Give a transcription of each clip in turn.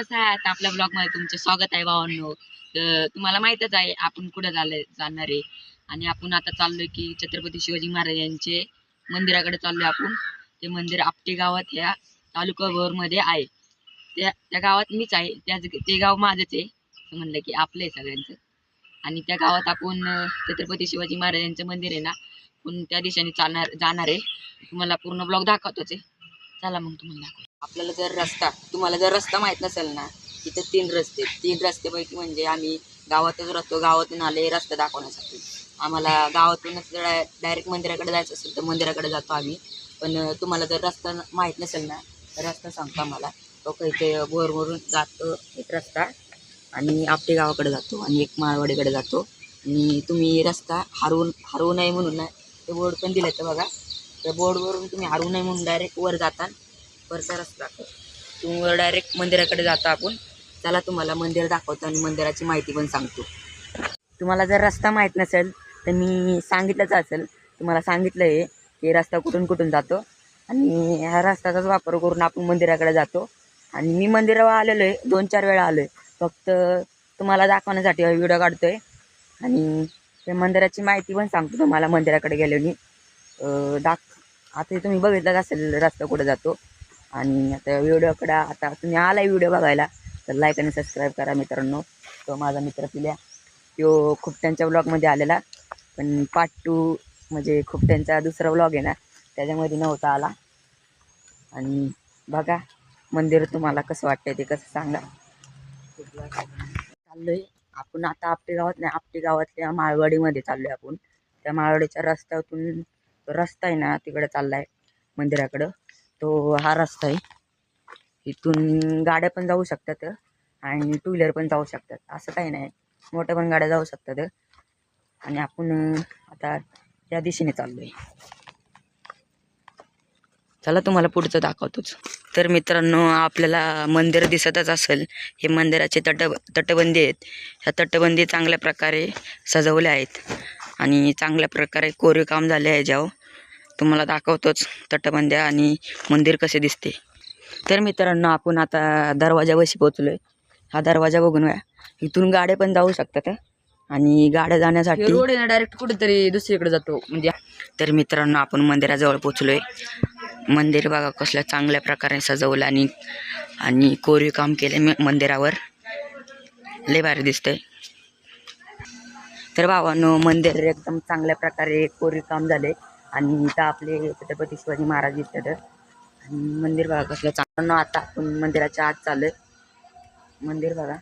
कसं आहे आता आपल्या ब्लॉगमध्ये तुमचं स्वागत आहे भावांनो. तर तुम्हाला माहितच आहे आपण कुठे चाललंय जाणार आहे. आणि आपण आता चाललोय की छत्रपती शिवाजी महाराज यांचे मंदिराकडे चाललोय आपण. ते मंदिर आपटे गावात या तालुका भोरमध्ये आहे. त्या त्या गावात मीच आहे. त्याच ते गाव माझंच आहे. म्हणलं की आपलं आहे सगळ्यांचं. आणि त्या गावात आपण छत्रपती शिवाजी महाराजांचं मंदिर आहे ना पण त्या दिशेने चालणार जाणार आहे. तुम्हाला पूर्ण ब्लॉग दाखवतोच आहे. चला मग तुम्हाला दाखव आपल्याला जर रस्ता तुम्हाला जर रस्ता माहीत नसेल ना तिथं तीन रस्ते. तीन रस्त्यापैकी म्हणजे आम्ही गावातच राहतो. गावातून आले रस्ता दाखवण्यासाठी. आम्हाला गावातूनच डायरेक्ट मंदिराकडे जायचं असेल तर मंदिराकडे जातो आम्ही. पण तुम्हाला जर रस्ता माहीत नसेल ना तर रस्ता सांगतो आम्हाला. तो इथे बोरवरून जातो एक रस्ता आणि आपटे गावाकडे जातो आणि एक मारवाडीकडे जातो. आणि तुम्ही रस्ता हरवून हरवू नये म्हणून ना ते बोर्ड पण दिलं तर बघा. त्या बोर्डवरून तुम्ही हरवू नये म्हणून डायरेक्ट वर जाता वरचा रस्ता. तुम्ही डायरेक्ट मंदिराकडे जातो आपण. चला तुम्हाला मंदिर दाखवतो आणि मंदिराची माहिती पण सांगतो. तुम्हाला जर रस्ता माहीत नसेल तर मी सांगितलंच असेल. तुम्हाला सांगितलं आहे की रस्ता कुठून कुठून जातो. आणि ह्या रस्त्याचाच वापर करून आपण मंदिराकडे जातो. आणि मी मंदिरावर आलेलो आहे दोन चार वेळा आलो आहे फक्त तुम्हाला दाखवण्यासाठी हा व्हिडिओ काढतो आहे आणि त्या मंदिराची माहिती पण सांगतो तुम्हाला मंदिराकडे गेल्याने दाख आता तुम्ही बघितलंच असेल रस्ता कुठं जातो. आणि आता व्हिडिओकडे आता तुम्ही आलाय व्हिडिओ बघायला तर लाईक आणि सबस्क्राईब करा मित्रांनो. तो माझा मित्र पिल्या. तो खूप त्यांच्या ब्लॉगमध्ये आलेला. पण पार्ट टू म्हणजे खूप त्यांचा दुसरा ब्लॉग आहे ना त्याच्यामध्ये नव्हता आला. आणि बघा मंदिर तुम्हाला कसं वाटतंय ते कसं सांगा. चाललोय. आपण आता आपटे गावात नाही आपटे गावातल्या माळवाडीमध्ये चाललोय आपण. त्या माळवाडीच्या रस्त्यातून तो रस्ता आहे ना तिकडे चाललाय मंदिराकडं. तो हा रस्ता आहे. इथून गाड्या पण जाऊ शकतात आणि टू व्हीलर पण जाऊ शकतात. असं काही नाही. मोठ्या पण गाड्या जाऊ शकतात. आणि आपण आता या दिशेने चाललोय. चला तुम्हाला पुढचं दाखवतोच. तर मित्रांनो आपल्याला मंदिर दिसतच असेल. हे मंदिराचे तट तटबंदी आहेत. ह्या तटबंदी चांगल्या प्रकारे सजवल्या आहेत. आणि चांगल्या प्रकारे कोरीव काम झाले आहे ज्यावर तुम्हाला दाखवतोच तटबंद्या आणि मंदिर कसे दिसते. तर मित्रांनो आपण आता दरवाजापाशी पोचलोय हा दरवाजा बघून घ्या इथून गाड्या पण जाऊ शकतात. आणि गाड्या जाण्यासाठी रोड आहे डायरेक्ट कुठेतरी दुसरीकडे जातो. म्हणजे तर मित्रांनो आपण मंदिराजवळ पोचलोय मंदिर बघा कसल्या चांगल्या प्रकारे सजवलं आणि आणि कोरीव काम केले मंदिरावर. लय भारी दिसतंय. तर भावानो मंदिर एकदम चांगल्या प्रकारे कोरीव काम झाले आणि इथं आपले छत्रपती शिवाजी महाराज दिसतात आणि मंदिर बघा कसलं चांगलं. आता आपण मंदिराच्या आत चाललोय. मंदिर बघा.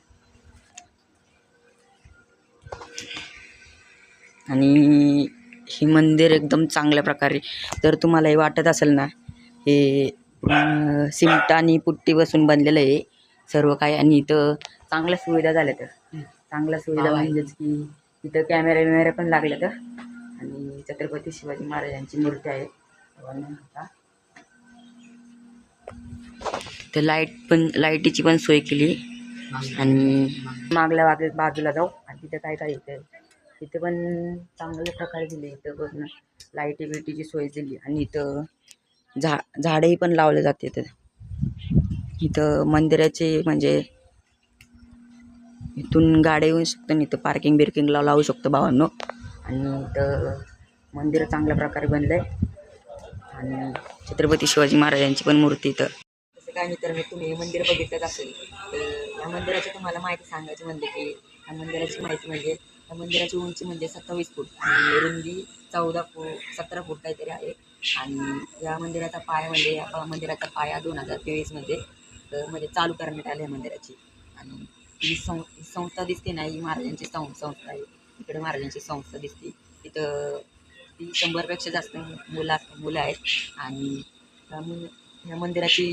आणि हे मंदिर एकदम चांगल्या प्रकारे जर तुम्हाला हे वाटत असेल ना हे सिमटा आणि पुट्टी बसून बनलेलं आहे सर्व काही. आणि इथं चांगल्या सुविधा झाल्या तर. चांगल्या सुविधा म्हणजेच की इथं कॅमेरा बिमेरा पण लागले तर. छत्रपती शिवाजी महाराजांची मूर्ती आहे. आता. तर लाइट पण लाईटीची पण सोय केली. आणि मागल्या बाजू बाजूला जाऊ. आणि तिथं काय काय येतं तिथं पण चांगल्या प्रकारे दिली इथं पूर्ण लाईटी बिटीची सोय दिली. आणि इथं झा झाडंही पण लावले जाते इथं. इथं मंदिराचे म्हणजे इथून गाड्या येऊ शकतो आणि इथं पार्किंग बिर्किंगला लावू शकतो भावांनो. आणि इथं मंदिर चांगल्या प्रकारे बनलं आहे आणि छत्रपती शिवाजी महाराजांची पण मूर्ती इथं. तसं काय मित्रांनो तुम्ही हे मंदिर बघितलंच असेल. तर या मंदिराची तुम्हाला माहिती सांगायची म्हणजे की या मंदिराची माहिती म्हणजे या मंदिराची उंची म्हणजे सत्तावीस फूट आणि रुंदी चौदा फूट सतरा फूट काहीतरी आहे. आणि या मंदिराचा पाया म्हणजे या मंदिराचा पाया दोन हजार तेवीसमध्ये म्हणजे चालू करण्यात आले आहे मंदिराची. आणि ही सं संस्था दिसते ना ही महाराजांची सं संस्था आहे. इकडे महाराजांची संस्था दिसते. तिथं ती शंभरपेक्षा जास्त मुलं मुलं आहेत. आणि या ह्या मंदिराची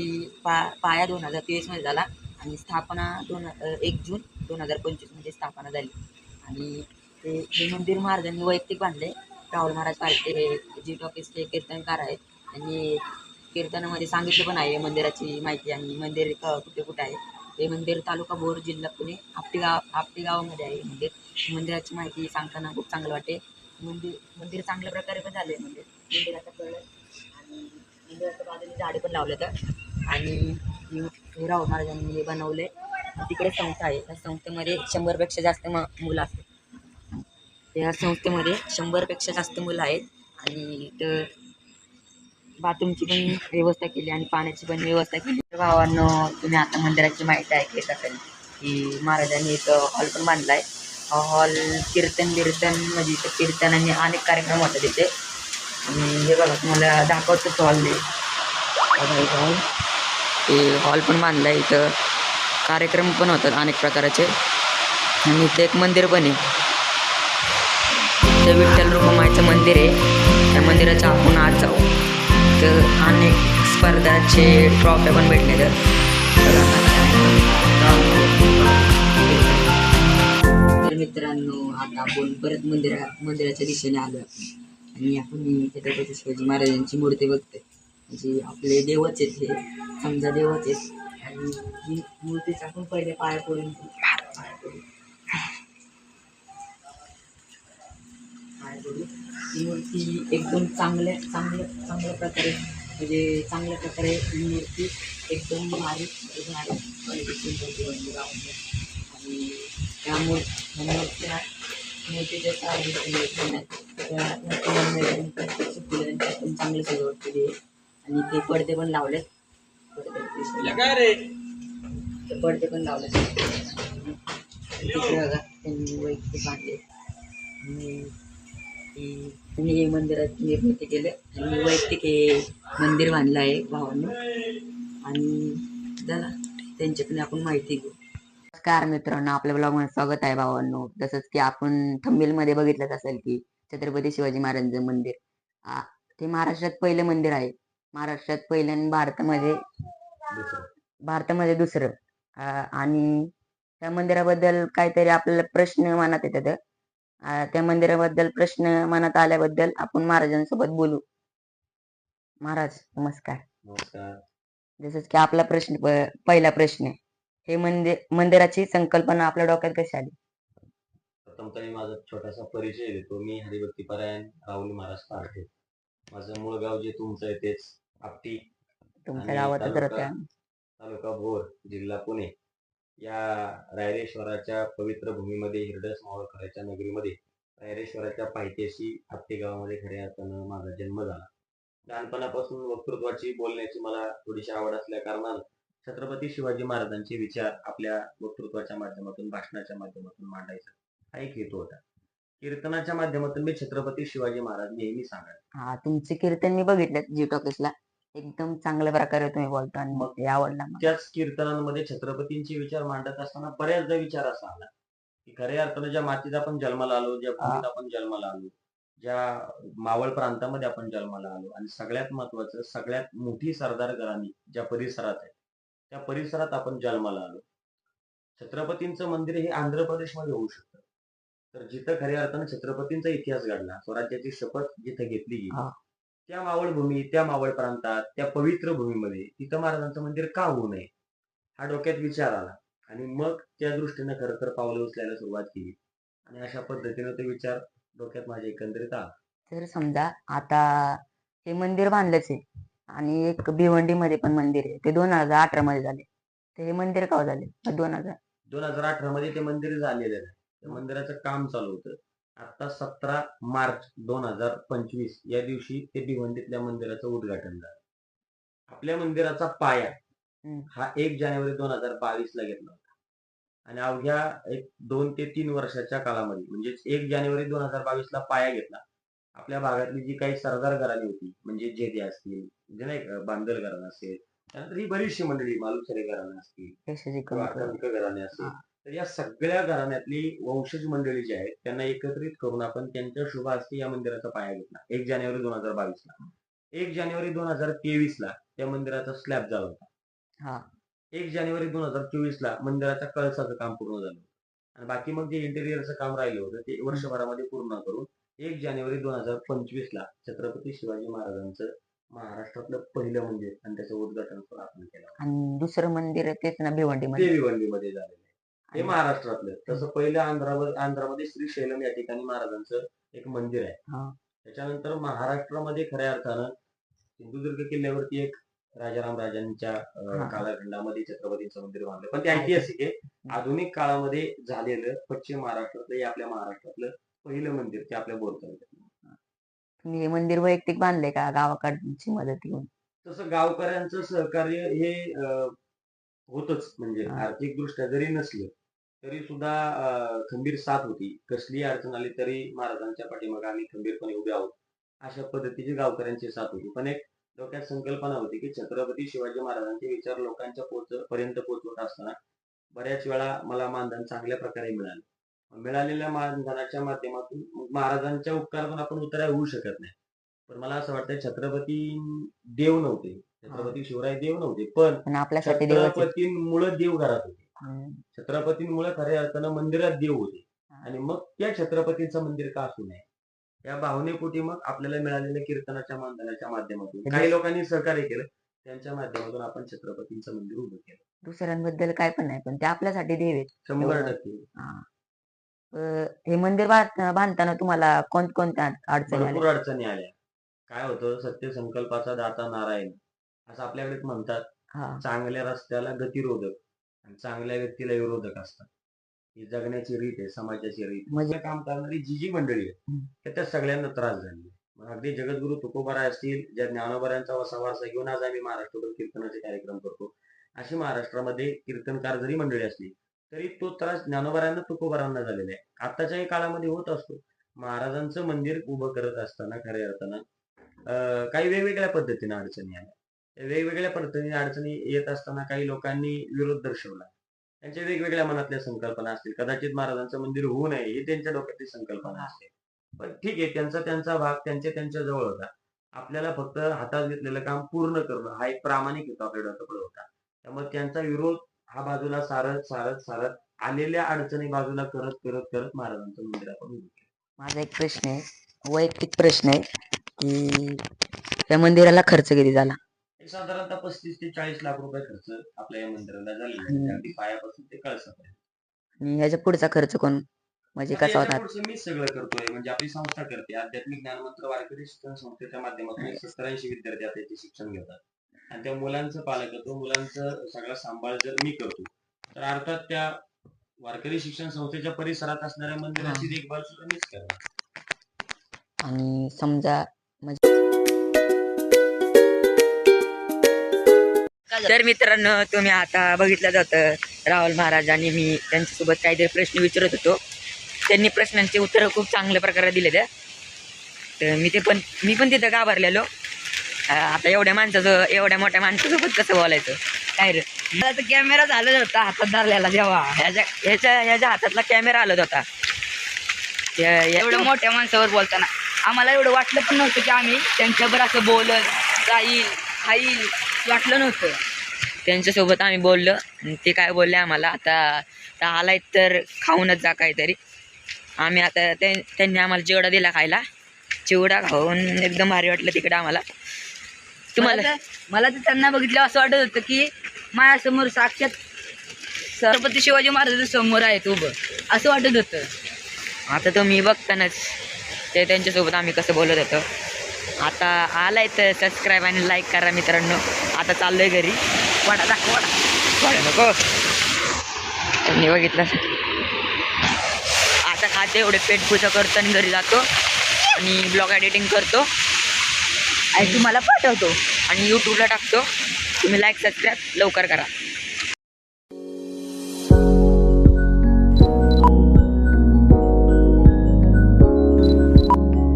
पा पाया दोन हजार तेवीसमध्ये झाला आणि स्थापना दोन एक जून दोन हजार पंचवीसमध्ये स्थापना झाली. आणि ते हे मंदिर महाराजांनी वैयक्तिक बांधले राहुल महाराज पार्टे हे जी टॉकीजचे कीर्तनकार आहेत आणि कीर्तनामध्ये सांगितलं पण आहे मंदिराची माहिती आणि मंदिर कुठे कुठे आहे. हे मंदिर तालुका भोर जिल्हा पुणे आपटे गाव आपटे गावामध्ये आहे मंदिर. मंदिराची माहिती सांगताना खूप चांगलं वाटते मंदिर मंदिर चांगल्या प्रकारे पण झालं आहे मंदिर. मंदिराचं कळलं आणि मंदिराच्या बाजूने झाडे पण लावले तर आणि हे महाराजांनी हे बनवले. तिकडे संस्था आहे. त्या संस्थेमध्ये शंभरपेक्षा जास्त म मुलं असतात. त्या संस्थेमध्ये शंभरपेक्षा जास्त मुलं आहेत. आणि इथं बाथरूमची पण व्यवस्था केली आणि पाण्याची पण व्यवस्था केली. तर भावांनो तुम्ही आता मंदिराची माहिती ऐकत असेल की महाराजांनी एक हॉल पण बांधला आहे हॉल कीर्तन बिर्तन म्हणजे इथं कीर्तन आणि अनेक कार्यक्रम होतात तिथे आणि हे बघा तुम्हाला दाखवतोच हॉल हॉल. ते हॉल पण बांधला आहे इथं. कार्यक्रम पण होतात अनेक प्रकारचे. आणि इथं एक मंदिर पण आहे. इथं विठ्ठल रुपमायचं मंदिर आहे. त्या मंदिराच्या आपण आज जाऊ. तर अनेक स्पर्धाचे ट्रॉफ्या पण भेटले तर. मित्रांनो आता आपण परत मंदिरा मंदिराच्या दिशेने आलो आपण आणि आपण छत्रपती शिवाजी महाराजांची मूर्ती बघतोय. म्हणजे आपले देवच आहेत हे. समजा देवच आहेत. आणि ही मूर्तीच आपण पहिले पाया पडून पाया पडू पाया पडू ही मूर्ती एकदम चांगल्या चांगल्या चांगल्या प्रकारे म्हणजे चांगल्या प्रकारे ही मूर्ती एकदम भारी भारी. क्वालिटीची मूर्ती बनली आणि त्या मूर त्या मूर्तीला मूर्तीच्या चांगली पण चांगली सजावट केली आहे. आणि ते पडदे पण लावलेत. पडदे ते पडदे पण लावले तिकडे बघा त्यांनी वैयक्तिक बांधले. आणि हे मंदिरात निर्मिती केलं. आणि वैयक्तिक हे मंदिर बांधलं आहे भावांनी. आणि चला त्यांच्याकडे आपण माहिती घेऊ. नमस्कार मित्रांनो आपल्या ब्लॉगमध्ये स्वागत आहे भावांनो. जसंच की आपण थंबेलमध्ये बघितलंच असेल की छत्रपती शिवाजी महाराजांचं मंदिर. ते महाराष्ट्रात पहिलं मंदिर आहे. महाराष्ट्रात पहिलं आणि भारतामध्ये भारतामध्ये दुसरं. आणि त्या मंदिराबद्दल काहीतरी आपल्याला प्रश्न मनात येतात. त्या मंदिराबद्दल प्रश्न मनात आल्याबद्दल आपण महाराजांसोबत बोलू. महाराज नमस्कार. नमस्कार. जसंच की आपला प्रश्न पहिला प्रश्न हे मंदिर मंदिराची संकल्पना आपल्या डोक्यात कशी आली? प्रथम तरी माझा छोटासा परिचय देतो. मी हरिभक्ती परायण राहुल महाराज पारखे माझं मूळ गाव जे तुमचं आहे तेच आपटी तुमच्या आणि गावातच तालुका- तालुका भोर जिल्हा पुणे. या रायरेश्वराच्या पवित्र भूमीमध्ये हिरडस मावळकराच्या नगरीमध्ये रायरेश्वराच्या पायथ्याशी आपटी गावामध्ये खऱ्या अर्थानं माझा जन्म झाला. लहानपणापासून वक्तृत्वाची बोलण्याची मला थोडीशी आवड असल्या कारणानं छत्रपती शिवाजी महाराजांचे विचार आपल्या वक्तृत्वाच्या माध्यमातून भाषणाच्या माध्यमातून मांडायचा. हा एक हेतू होता. कीर्तनाच्या माध्यमातून मी छत्रपती शिवाजी महाराज नेहमी सांगायचे. हा तुमचे कीर्तन मी बघितले जी टॉकीसला एकदम चांगल्या प्रकारे तुम्ही बोलता आणि मग ते आवडला मला. त्याच कीर्तनांमध्ये छत्रपतींचे विचार मांडत असताना बऱ्याचदा विचार असा आला की खऱ्या अर्थानं ज्या मातीत आपण जन्माला आलो ज्या भूमीत आपण जन्माला आलो ज्या मावळ प्रांतामध्ये आपण जन्माला आलो आणि सगळ्यात महत्वाचं सगळ्यात मोठी सरदार घराणी ज्या परिसरात आहे त्या परिसरात आपण जन्माला आलो. छत्रपतींचं मंदिर हे आंध्र प्रदेशमध्ये होऊ शकतं. तर जिथं खऱ्या अर्थानं छत्रपतींचा इतिहास घडला स्वराज्याची शपथ जिथं घेतली गेली. त्या मावळ भूमी त्या मावळ प्रांतात त्या पवित्र भूमीमध्ये तिथं महाराजांचं मंदिर का होऊ नये? हा डोक्यात विचार आला. आणि मग त्या दृष्टीने खरं तर पावलं उचलायला सुरुवात केली. आणि अशा पद्धतीने तो विचार डोक्यात माझ्या एकंदरीत आला. तर समजा आता हे मंदिर बांधलंच आहे. आणि एक भिवंडीमध्ये पण मंदिर आहे. ते दोन हजार अठरा मध्ये झाले. तर हे मंदिर का झाले? दोन हजार. दोन हजार अठरा मध्ये ते मंदिर झालेलं आहे. त्या मंदिराचं काम चालू होतं. आता सतरा मार्च दोन हजार पंचवीस या दिवशी ते भिवंडीतल्या मंदिराचं उद्घाटन झालं. आपल्या मंदिराचा पाया. हा एक जानेवारी दोन हजार बावीस ला घेतला होता. आणि अवघ्या एक दोन ते तीन वर्षाच्या काळामध्ये म्हणजेच एक जानेवारी दोन हजार बावीस ला पाया घेतला. आपल्या भागातली जी काही सरदार घराणी होती म्हणजे जेदे असतील म्हणजे नाही का बांदल घराणं असेल त्यानंतर ही बरीचशी मंडळी मालुसरे घराणं असतील घराणे असेल हा. तर या सगळ्या घराण्यातली वंशज मंडळी जी आहेत त्यांना एकत्रित करून आपण त्यांच्या शुभ हस्ते या मंदिराचा पाया घेतला. एक जानेवारी दोन हजार बावीस ला एक जानेवारी दोन हजार तेवीस ला त्या मंदिराचा स्लॅब झाला होता. एक जानेवारी दोन हजार चोवीस ला मंदिराच्या कळसाचं काम पूर्ण झालं. आणि बाकी मग जे इंटेरियरचं काम राहिलं होतं ते वर्षभरामध्ये पूर्ण करून एक जानेवारी दोन हजार पंचवीस ला छत्रपती शिवाजी महाराजांचं महाराष्ट्रातलं पहिलं मंदिर आणि त्याचं उद्घाटन पण आपण केलं आणि दुसरं मंदिर आहे तेच ना भिवंडीमध्ये देवीवंडीमध्ये झालेलं आहे. हे महाराष्ट्रातलं. तसं पहिलं आंध्रावर आंध्रामध्ये श्री शैलम या ठिकाणी महाराजांचं एक मंदिर आहे. हा. त्याच्यानंतर महाराष्ट्रामध्ये खऱ्या अर्थानं सिंधुदुर्ग किल्ल्यावरती एक राजाराम राजांच्या अं, हा. कालखंडामध्ये छत्रपतींचं मंदिर बांधलं. पण ते ऐतिहासिक आहे. आधुनिक काळामध्ये झालेलं पश्चिम महाराष्ट्रातलं हे आपल्या महाराष्ट्रातलं पहिलं मंदिर ते आपल्या बोर तालुक्यात तुम्ही हे मंदिर वैयक्तिक बांधले का गावाकडची मदत घेऊन? तसं गावकऱ्यांचं सहकार्य हे अं, होतच. म्हणजे हा. आर्थिक दृष्ट्या जरी नसलं तरी सुद्धा अं, खंबीर साथ होती. कसली अडचण आली तरी महाराजांच्या पाठीमागे आम्ही खंबीरपणे उभे आहोत. अशा पद्धतीची गावकऱ्यांची साथ होती. पण एक डोक्यात संकल्पना होती की छत्रपती शिवाजी महाराजांचे विचार लोकांच्या पोच पर्यंत पोहोचवत असताना बऱ्याच वेळा मला मानधन चांगल्या प्रकारे मिळालं. मिळालेल्या मानधनाच्या माध्यमातून महाराजांच्या उपकारातून आपण उतराय होऊ शकत नाही. पण मला असं वाटतं छत्रपती देव नव्हते. छत्रपती शिवराय देव नव्हते. पण आपल्यासाठी देवाचे छत्रपतींमुळे देव घरात होते. छत्रपतींमुळे खऱ्या अर्थानं मंदिरात देव होते. आणि मग त्या छत्रपतींचं मंदिर का असू नये? या भावनेपोटी मग आपल्याला मिळालेल्या कीर्तनाच्या मानधनाच्या माध्यमातून. म्हणजे- काही लोकांनी सहकार्य केलं. त्यांच्या माध्यमातून आपण छत्रपतींचं मंदिर उभं केलं. दुसऱ्यांबद्दल काय पण नाही पण ते आपल्यासाठी देव आहेत. शंभर. टक्के. अं, हे मंदिर बांध- बांधताना तुम्हाला कोणकोणत्या अडचणी आल्या? भरपूर अडचणी आल्या. काय होतं सत्य संकल्पाचा दाता नारायण असं आपल्याकडे म्हणतात. हा. चांगल्या रस्त्याला गतिरोधक आणि चांगल्या व्यक्तीला विरोधक असतात. ही जगण्याची रीत आहे समाजाची रीत म्हणजे- काम करणारी जी जी मंडळी आहे हम्म. तर त्या सगळ्यांना त्रास झाले मग अगदी जगद्गुरु तुकोबाराय असतील ज्या ज्ञानोबारायांचा वसा वारसा घेऊन आज आम्ही महाराष्ट्रभर कीर्तनाचे कार्यक्रम करतो अशी महाराष्ट्रामध्ये कीर्तनकार जरी मंडळी असली तरी तो त्रास ज्ञानोबारायांना तुकोबारांना झालेला आहे. आत्ताच्याही काळामध्ये होत असतो. महाराजांचं मंदिर उभं करत असताना खऱ्या अर्थानं काही वेगवेगळ्या पद्धतीने अडचणी आल्या. वेगवेगळ्या पद्धतीने अडचणी येत असताना काही लोकांनी विरोध दर्शवला. त्यांच्या वेगवेगळ्या मनातल्या संकल्पना असतील. कदाचित महाराजांचं मंदिर होऊ नये ही त्यांच्या डोक्यातली संकल्पना असते. पण ठीक आहे त्यांचा त्यांचा भाग त्यांच्या त्यांच्या जवळ होता. आपल्याला फक्त हातात घेतलेलं काम पूर्ण करणं हा एक प्रामाणिक हेतू आपल्या डोक्यापुढे होता. त्यामुळे त्यांचा विरोध हा बाजूला सारत सारत सारत आलेल्या अडचणी बाजूला करत करत करत महाराजांचं मंदिर आपण. माझा एक प्रश्न आहे वैयक्तिक प्रश्न आहे की या मंदिराला खर्च किती झाला? एक साधारणतः पस्तीस ते चाळीस लाख रुपये खर्च आपल्या या मंदिराला झालेला आहे. अगदी पायापासून ते कळसापर्यंत. आणि याच्या पुढचा खर्च कोण? म्हणजे आता कसा होता मीच सगळं करतोय. म्हणजे आपली संस्था करते. आध्यात्मिक ज्ञानमंत्र वारकरी शिक्षण संस्थेच्या माध्यमातून सत्तर ऐंशी विद्यार्थी आता याचे शिक्षण घेतात. आणि त्या मुलांचं पालकत्व मुलांचं सगळा सांभाळ जर मी करतो तर अर्थात त्या वारकरी शिक्षण संस्थेच्या परिसरात असणाऱ्या मंदिराची देखभाल सुद्धा मीच करणार. आणि समजा तर मित्रांनो तुम्ही आता बघितलं जातं राहुल महाराज आणि मी त्यांच्यासोबत काहीतरी प्रश्न विचारत होतो. त्यांनी प्रश्नांची उत्तरं खूप चांगल्या प्रकारे दिले त्या तर मी ते पण मी पण तिथं घाबरलेलो. आता एवढ्या माणसाचं एवढ्या मोठ्या माणसासोबत कसं बोलायचं? काय रे? तर कॅमेरा झाला होता हातात धरलेला जेव्हा. ह्याच्या ह्याच्या ह्याच्या हातातला कॅमेरा आलत होता. एवढ्या मोठ्या माणसावर बोलताना. आम्हाला एवढं वाटलं पण नव्हतं की आम्ही त्यांच्यावर असं बोलत जाईल खाईल वाटलं नव्हतं. त्यांच्यासोबत आम्ही बोललो. ते काय बोलले आम्हाला आता आता आलाय तर खाऊनच जा काहीतरी. आम्ही आता त्यांनी आम्हाला चिवडा दिला खायला चिवडा खाऊन एकदम भारी वाटलं तिकडे आम्हाला. तुम्हाला मला तर- मला तर त्यांना बघितलं असं वाटत होतं की माझ्यासमोर साक्षात छत्रपती शिवाजी महाराज समोर आहेत उभं. असं वाटत होतं. आता तुम्ही बघतानाच ते त्यांच्यासोबत आम्ही कसं बोलत होतो. आता आलाय तर सबस्क्राईब आणि लाईक करा मित्रांनो. आता चाललोय घरी. वाडा दाखव वाडा. वाढ नको. त्यांनी बघितलं. आता खाते एवढे पेट पूजा करतो आणि घरी जातो. आणि ब्लॉग एडिटिंग करतो. आणि तुम्हाला पाठवतो. आणि यूट्यूबला टाकतो. तुम्ही लाईक सबस्क्राईब लवकर करा.